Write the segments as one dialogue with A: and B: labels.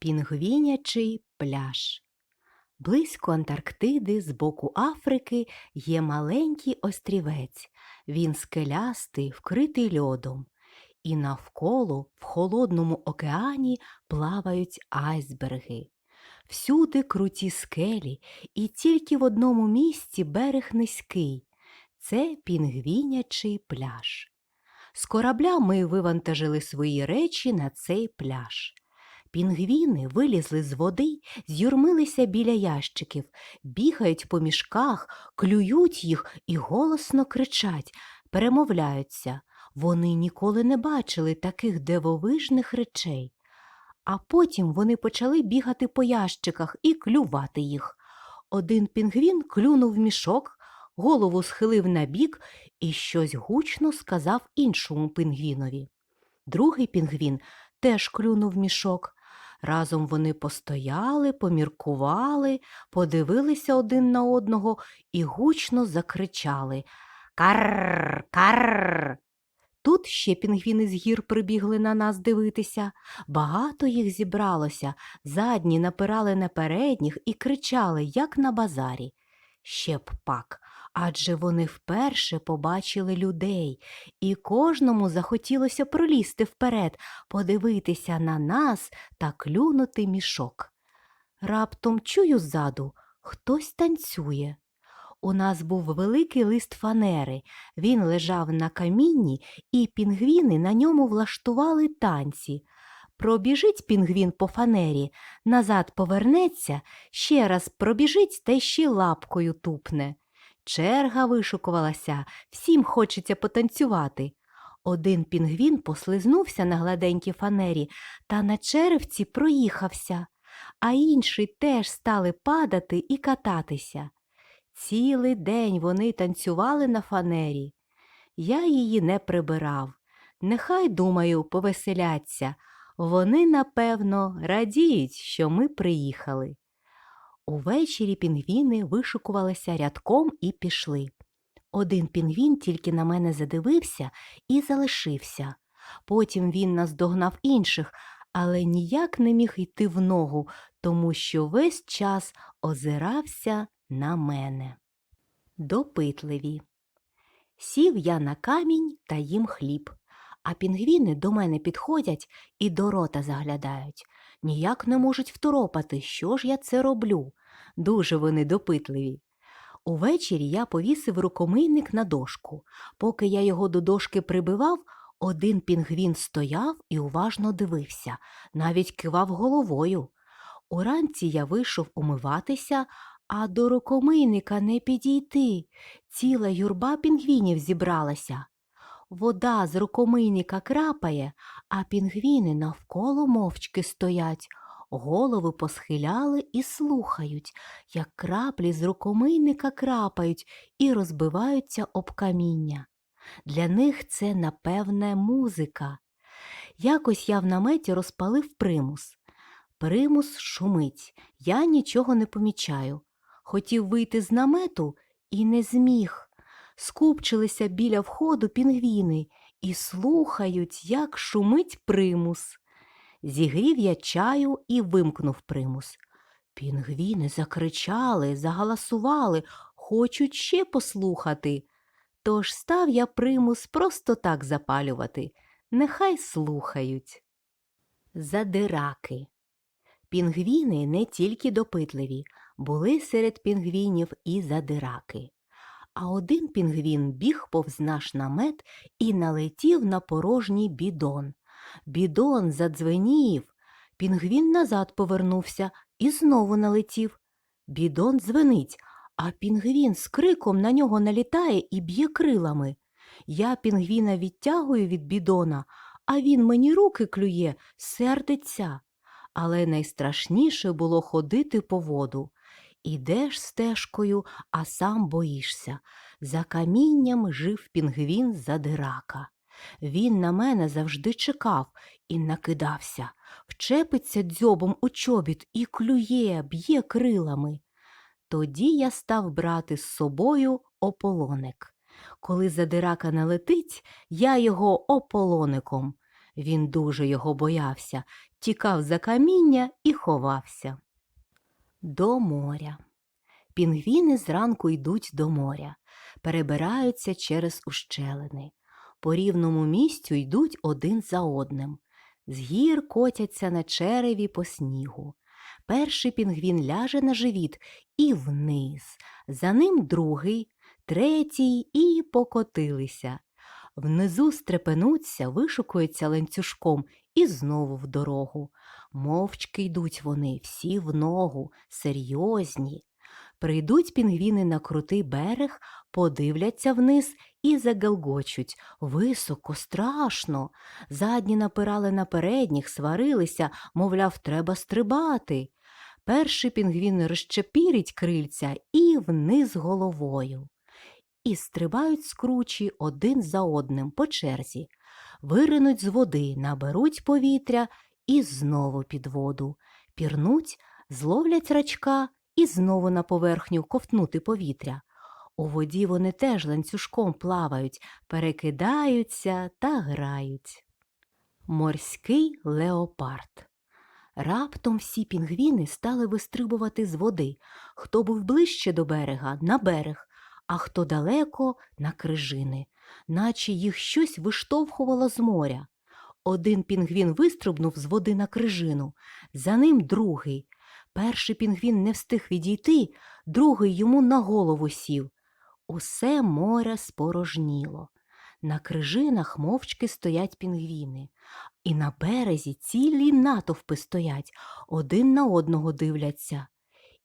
A: Пінгвінячий пляж. Близько Антарктиди з боку Африки є маленький острівець. Він скелястий, вкритий льодом. І навколо в холодному океані плавають айсберги. Всюди круті скелі, і тільки в одному місці берег низький. Це пінгвінячий пляж. З корабля ми вивантажили свої речі на цей пляж. Пінгвіни вилізли з води, з'юрмилися біля ящиків, бігають по мішках, клюють їх і голосно кричать, перемовляються. Вони ніколи не бачили таких дивовижних речей. А потім вони почали бігати по ящиках і клювати їх. Один пінгвін клюнув мішок, голову схилив набік і щось гучно сказав іншому пінгвінові. Другий пінгвін теж клюнув мішок. Разом вони постояли, поміркували, подивилися один на одного і гучно закричали Карр, карр. Тут ще пінгвіни з гір прибігли на нас дивитися. Багато їх зібралося, задні напирали на передніх і кричали, як на базарі. Ще б пак, адже вони вперше побачили людей, і кожному захотілося пролізти вперед, подивитися на нас та клюнути мішок. Раптом чую ззаду, хтось танцює. У нас був великий лист фанери. Він лежав на камінні, і пінгвіни на ньому влаштували танці. Пробіжить пінгвін по фанері, назад повернеться, ще раз пробіжить та ще лапкою тупне. Черга вишукувалася, всім хочеться потанцювати. Один пінгвін послизнувся на гладенькій фанері та на черевці проїхався, а інші теж стали падати і кататися. Цілий день вони танцювали на фанері. Я її не прибирав. Нехай, думаю, повеселяться. Вони, напевно, радіють, що ми приїхали. Увечері пінгвіни вишукувалися рядком і пішли. Один пінгвін тільки на мене задивився і залишився. Потім він наздогнав інших, але ніяк не міг йти в ногу, тому що весь час озирався на мене. Допитливі. Сів я на камінь та їм хліб, а пінгвіни до мене підходять і до рота заглядають. Ніяк не можуть второпати, що ж я це роблю. Дуже вони допитливі. Увечері я повісив рукомийник на дошку. Поки я його до дошки прибивав, один пінгвін стояв і уважно дивився, навіть кивав головою. Уранці я вийшов умиватися, а до рукомийника не підійти. Ціла юрба пінгвінів зібралася. Вода з рукомийника крапає, а пінгвіни навколо мовчки стоять, голови посхиляли і слухають, як краплі з рукомийника крапають і розбиваються об каміння. Для них це, напевне, музика. Якось я в наметі розпалив примус. Примус шумить, я нічого не помічаю. Хотів вийти з намету і не зміг. Скупчилися біля входу пінгвіни і слухають, як шумить примус. Зігрів я чаю і вимкнув примус. Пінгвіни закричали, загаласували, хочуть ще послухати. Тож став я примус просто так запалювати. Нехай слухають. Задираки. Пінгвіни не тільки допитливі, були серед пінгвінів і задираки. А один пінгвін біг повз наш намет і налетів на порожній бідон. Бідон задзвенів. Пінгвін назад повернувся і знову налетів. Бідон дзвенить, а пінгвін з криком на нього налітає і б'є крилами. Я пінгвіна відтягую від бідона, а він мені руки клює, сердиться. Але найстрашніше було ходити по воду. Ідеш стежкою, а сам боїшся. За камінням жив пінгвін задирака. Він на мене завжди чекав і накидався, вчепиться дзьобом у чобіт і клює, б'є крилами. Тоді я став брати з собою ополоник. Коли задирака налетить, я його ополоником. Він дуже його боявся, тікав за каміння і ховався. До моря. Пінгвіни зранку йдуть до моря, перебираються через ущелини. По рівному місцю йдуть один за одним. З гір котяться на череві по снігу. Перший пінгвін ляже на живіт і вниз. За ним другий, третій і покотилися. Внизу стрепенуться, вишукуються ланцюжком і знову в дорогу. Мовчки йдуть вони, всі в ногу, серйозні. Прийдуть пінгвіни на крутий берег, подивляться вниз і загалгочуть. Високо, страшно. Задні напирали на передніх, сварилися, мовляв, треба стрибати. Перший пінгвін розчепірить крильця і вниз головою. І стрибають скручі один за одним по черзі, виринуть з води, наберуть повітря і знову під воду, пірнуть, зловлять рачка і знову на поверхню ковтнути повітря. У воді вони теж ланцюжком плавають, перекидаються та грають. Морський леопард. Раптом всі пінгвіни стали вистрибувати з води. Хто був ближче до берега на берег, а хто далеко на крижини, наче їх щось виштовхувало з моря. Один пінгвін вистрибнув з води на крижину, за ним другий. Перший пінгвін не встиг відійти, другий йому на голову сів. Усе море спорожніло. На крижинах мовчки стоять пінгвіни, і на березі цілі натовпи стоять, один на одного дивляться.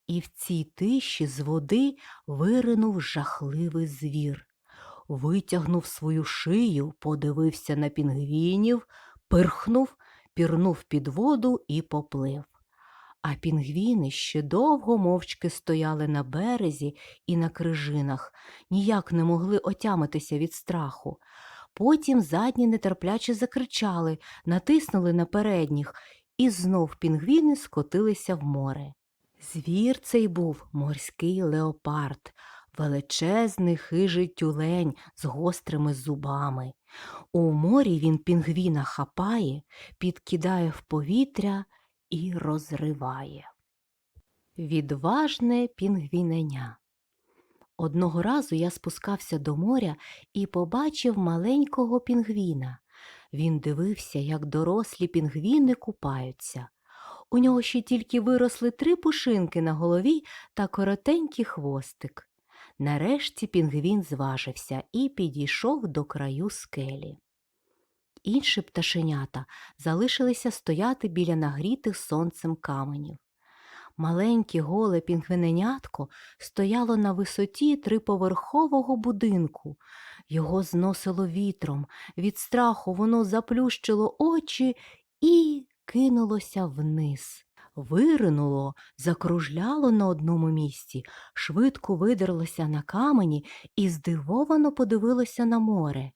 A: І в цій тиші з води виринув жахливий звір. Витягнув свою шию, подивився на пінгвінів, пирхнув, пірнув під воду і поплив. А пінгвіни ще довго мовчки стояли на березі і на крижинах, ніяк не могли отямитися від страху. Потім задні нетерпляче закричали, натиснули на передніх, і знов пінгвіни скотилися в море. Звір цей був морський леопард, величезний хижий тюлень з гострими зубами. У морі він пінгвіна хапає, підкидає в повітря і розриває. Відважне пінгвіненя. Одного разу я спускався до моря і побачив маленького пінгвіна. Він дивився, як дорослі пінгвіни купаються. У нього ще тільки виросли три пушинки на голові та коротенький хвостик. Нарешті пінгвін зважився і підійшов до краю скелі. Інші пташенята залишилися стояти біля нагрітих сонцем каменів. Маленьке голе пінгвиненятко стояло на висоті триповерхового будинку. Його зносило вітром, від страху воно заплющило очі і кинулося вниз. Виринуло, закружляло на одному місці, швидко видерлося на камені і здивовано подивилося на море.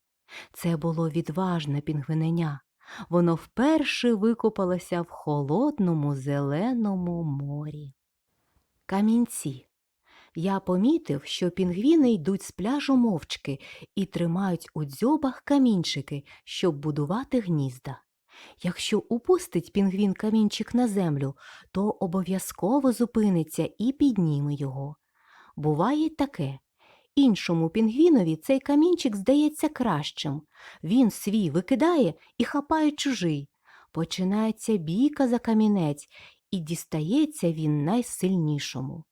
A: Це було відважне пінгвиненя. Воно вперше викопалося в холодному зеленому морі. Камінці. Я помітив, що пінгвіни йдуть з пляжу мовчки і тримають у дзьобах камінчики, щоб будувати гнізда. Якщо упустить пінгвін камінчик на землю, то обов'язково зупиниться і підніме його. Буває таке. Іншому пінгвінові цей камінчик здається кращим. Він свій викидає і хапає чужий. Починається бійка за камінець, і дістається він найсильнішому.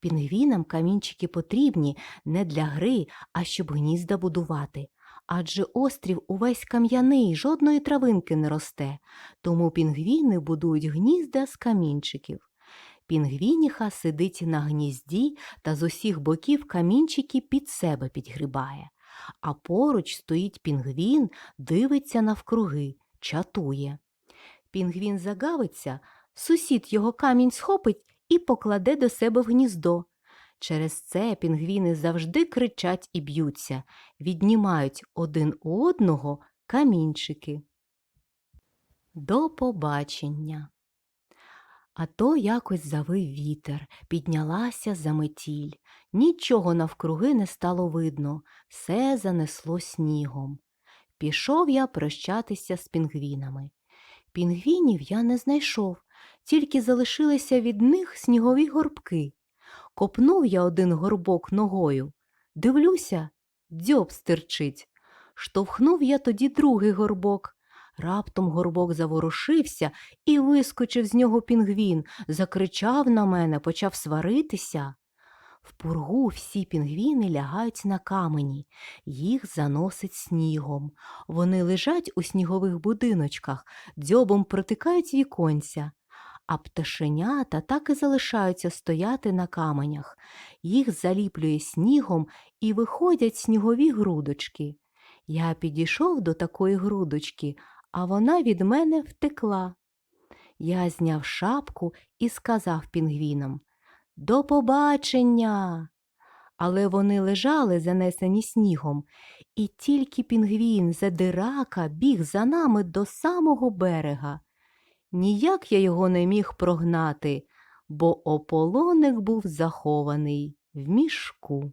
A: Пінгвінам камінчики потрібні не для гри, а щоб гнізда будувати. Адже острів увесь кам'яний, жодної травинки не росте, тому пінгвіни будують гнізда з камінчиків. Пінгвініха сидить на гнізді та з усіх боків камінчики під себе підгрібає. А поруч стоїть пінгвін, дивиться навкруги, чатує. Пінгвін загавиться, сусід його камінь схопить і покладе до себе в гніздо. Через це пінгвіни завжди кричать і б'ються, віднімають один у одного камінчики. До побачення. А то якось завив вітер, піднялася заметіль. Нічого навкруги не стало видно, все занесло снігом. Пішов я прощатися з пінгвінами. Пінгвінів я не знайшов, тільки залишилися від них снігові горбки. Копнув я один горбок ногою. Дивлюся, дзьоб стирчить. Штовхнув я тоді другий горбок. Раптом горбок заворушився і вискочив з нього пінгвін, закричав на мене, почав сваритися. В пургу всі пінгвіни лягають на камені, їх заносить снігом. Вони лежать у снігових будиночках, дзьобом протикають віконця, а пташенята так і залишаються стояти на каменях. Їх заліплює снігом і виходять снігові грудочки. Я підійшов до такої грудочки, а вона від мене втекла. Я зняв шапку і сказав пінгвінам До побачення. Але вони лежали, занесені снігом, і тільки пінгвін задирака біг за нами до самого берега. Ніяк я його не міг прогнати, бо ополоник був захований в мішку.